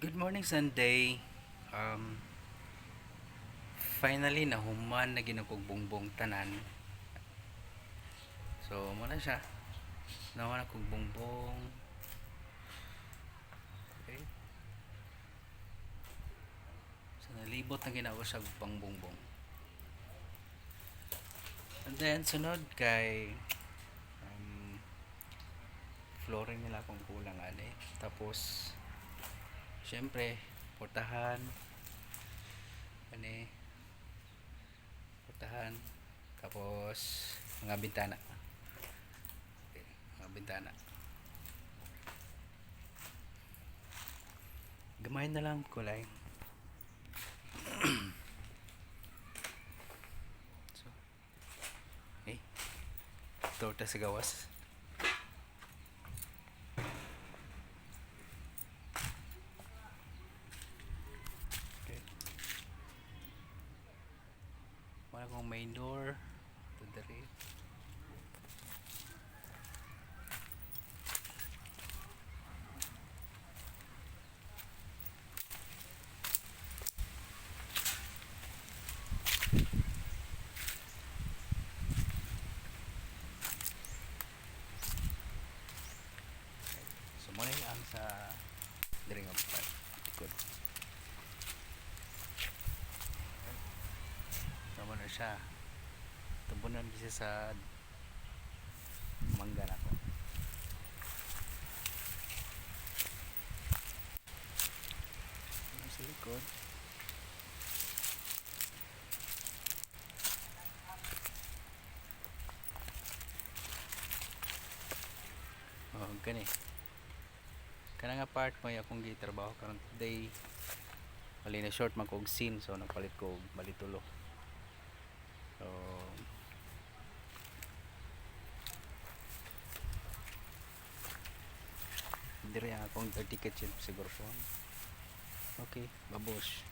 Good morning Sunday. Um, finally nahuman na ginukog bongbong tanan. So mo na siya. Nawa na kog bongbong. Okay. So nalibot na ginawa sa pang bongbong. And then sunod kay um, flooring nila kung kulang ali. Tapos Siyempre, portahan. Ano Portahan. Tapos, mga bintana. Okay, mga bintana. Gamay na lang kulay. so, eh, torta sa gawas. Okay. Wala main door. Ito dali. So muna yung sa diri nga part. Good. Tama na siya. Tumbunan siya sa mangga na ko. Sa likod? Oh, gani. Kana nga part mo akong gitrabaho karon today. Mali na short man kog scene so napalit ko balitulo. So Ang akong 30 kitchen siguro po. Okay, babush.